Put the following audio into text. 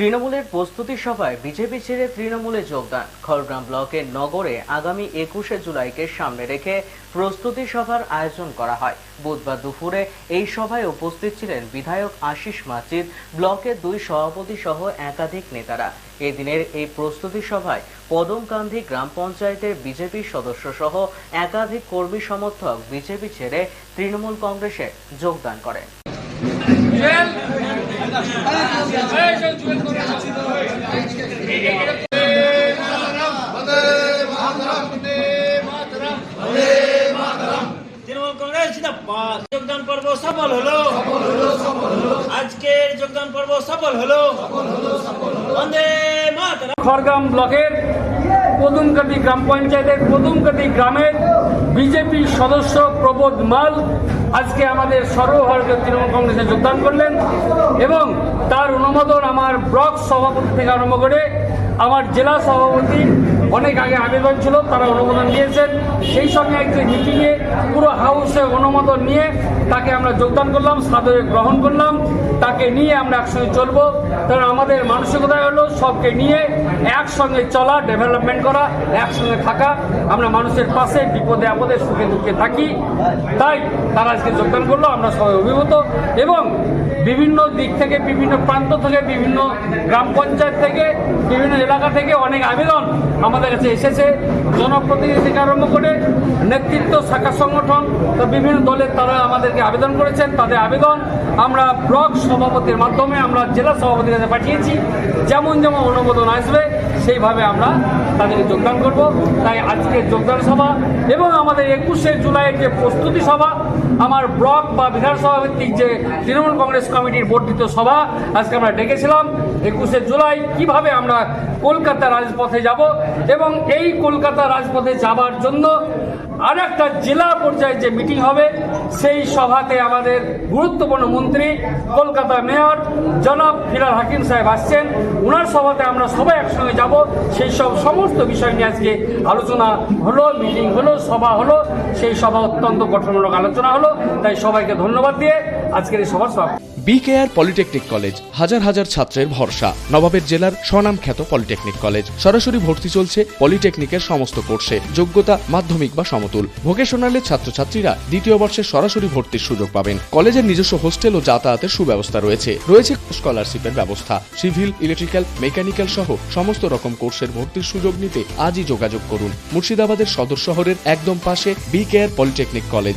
তৃণমূলের প্রস্তুতি সভায় বিজেপি ছেড়ে তৃণমূলে যোগদান। খড়গ্রাম ব্লকের নগরে আগামী একুশে জুলাইকে সামনে রেখে প্রস্তুতি সভার আয়োজন করা হয়। বুধবার দুপুরে এই সভায় উপস্থিত ছিলেন বিধায়ক আশিস মাচিদ, ব্লকের দুই সভাপতি সহ একাধিক নেতারা। এদিনের এই প্রস্তুতি সভায় পদম পদমকান্ধি গ্রাম পঞ্চায়েতের বিজেপি সদস্য সহ একাধিক কর্মী সমর্থক বিজেপি ছেড়ে তৃণমূল কংগ্রেসে যোগদান করেন। যোগদান পর্ব সফল হলো। আজকের যোগদান পর্ব সফল হলো। বন্দে মাতরম। খড়গ্রাম ব্লকের পদুমকাটি গ্রাম পঞ্চায়েতের পদুমকাটি গ্রামের বিজেপি সদস্য প্রবোধ মাল আজকে আমাদের সর্বভারতীয় তৃণমূল কংগ্রেসে যোগদান করলেন এবং তার অনুমোদন আমার ব্লক সভাপতি থেকে আরম্ভ করে আমার জেলা সভাপতি অনেক আগে আবেদন ছিল, তারা অনুমোদন দিয়েছেন। সেই সঙ্গে একটি মিটিংয়ে পুরো হাউসে অনুমোদন নিয়ে তাকে আমরা যোগদান করলাম, সাদরে গ্রহণ করলাম। তাকে নিয়ে আমরা একসঙ্গে চলবো। কারণ আমাদের মানসিকতা হলো সবকে নিয়ে একসঙ্গে চলা ডেভেলপমেন্ট করা, একসঙ্গে থাকা। আমরা মানুষের পাশে, বিপদে, আপদে, সুখে, দুঃখে থাকি। তাই তারা আজকে যোগদান করল, আমরা সবাই অভিভূত। এবং বিভিন্ন দিক থেকে, বিভিন্ন প্রান্ত থেকে, বিভিন্ন গ্রাম পঞ্চায়েত থেকে, বিভিন্ন এলাকা থেকে অনেক আবেদন আমাদের কাছে এসেছে। জনপ্রতিনিধি থেকে আরম্ভ করে নেতৃত্ব, শাখা সংগঠন, তো বিভিন্ন দলের তারা আমাদেরকে আবেদন করেছেন। তাদের আবেদন আমরা ব্লক সভাপতির মাধ্যমে, আমরা জেলা সভাপতির কাছে পাঠিয়েছি। যেমন যেমন অনুমোদন আসবে, সেইভাবে আমরা তাদেরকে যোগদান করব। তাই আজকে যোগদান সভা এবং আমাদের একুশে জুলাইয়ের যে প্রস্তুতি সভা, আমার ব্লক বা বিধানসভা ভিত্তিক যে তৃণমূল কংগ্রেস কমিটির বর্ধিত সভা, আজকে আমরা ডেকেছিলাম। একুশে জুলাই কীভাবে আমরা কলকাতা রাজপথে যাব এবং এই কলকাতা রাজপথে যাবার জন্য আর একটা জেলা পর্যায়ে যে মিটিং হবে, সেই সভাতে আমাদের গুরুত্বপূর্ণ মন্ত্রী, কলকাতা মেয়র জনাব ফিরাল হাকিম সাহেব আসছেন। ওনার সভাতে আমরা সবাই একসঙ্গে যাব। সেই সব সমস্ত বিষয় নিয়ে আজকে আলোচনা হলো, মিটিং হলো, সভা হলো। সেই সভা অত্যন্ত গঠনমূলক আলোচনা হলো। তাই সবাইকে ধন্যবাদ দিয়ে আজকের এই সভার সভা বিকেআর পলিটেকনিক কলেজ হাজার হাজার ছাত্রের ভরসা। নবাবের জেলার স্বনামখ্যাত পলিটেকনিক কলেজ সরাসরি ভর্তি চলছে পলিটেকনিকের সমস্ত কোর্সে। যোগ্যতা, মাধ্যমিক বা সমতুল। ভোকেশনালের ছাত্রছাত্রীরা দ্বিতীয় বর্ষে সরাসরি ভর্তির সুযোগ পাবেন। কলেজের নিজস্ব হোস্টেল ও যাতায়াতের সুব্যবস্থা রয়েছে। রয়েছে স্কলারশিপের ব্যবস্থা। সিভিল, ইলেকট্রিক্যাল, মেকানিক্যাল সহ সমস্ত রকম কোর্সের ভর্তির সুযোগ নিতে আজই যোগাযোগ করুন। মুর্শিদাবাদের সদর শহরের একদম পাশে BKR polytechnic college